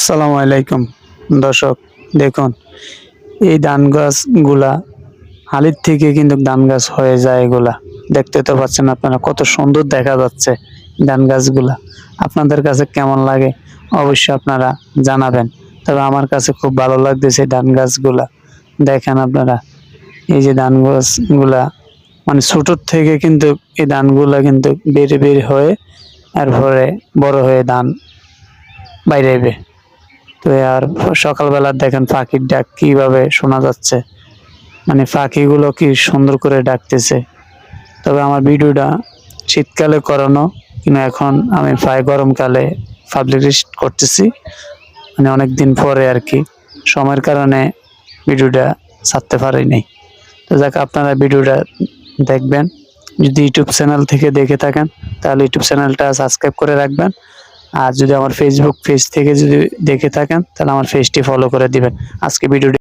আসসালামু আলাইকুম। দর্শক, দেখুন, এই ধান গাছগুলা হালির থেকে কিন্তু ধান গাছ হয়ে যায় এগুলা। দেখতে তো পাচ্ছেন আপনারা কত সুন্দর দেখা যাচ্ছে ধান গাছগুলা। আপনাদের কাছে কেমন লাগে অবশ্যই আপনারা জানাবেন। তবে আমার কাছে খুব ভালো লাগতেছে ধান গাছগুলা। দেখেন আপনারা, এই যে ধান গাছগুলা মানে ছোটোর থেকে কিন্তু এই ধানগুলা কিন্তু বেড়ে বের হয়ে এরপরে বড় হয়ে ধান বাইরে তো আর সকালবেলা দেখেন পাখির ডাক কীভাবে শোনা যাচ্ছে। মানে পাখিগুলো কি সুন্দর করে ডাকতেছে। তবে আমার ভিডিওটা শীতকালে করানো, কিন্তু এখন আমি প্রায় গরমকালে পাবলিশ করতেছি। মানে অনেক দিন পরে আর কি। সময়ের কারণে ভিডিওটা ছাড়তে পারি পারিনি। তো যাক, আপনারা ভিডিওটা দেখবেন। যদি ইউটিউব চ্যানেল থেকে দেখে থাকেন, তাহলে ইউটিউব চ্যানেলটা সাবস্ক্রাইব করে রাখবেন। আর যদি আমার ফেসবুক পেজ থেকে যদি দেখে থাকেন, তাহলে আমার পেজটি ফলো করে দিবেন। আজকে ভিডিওটি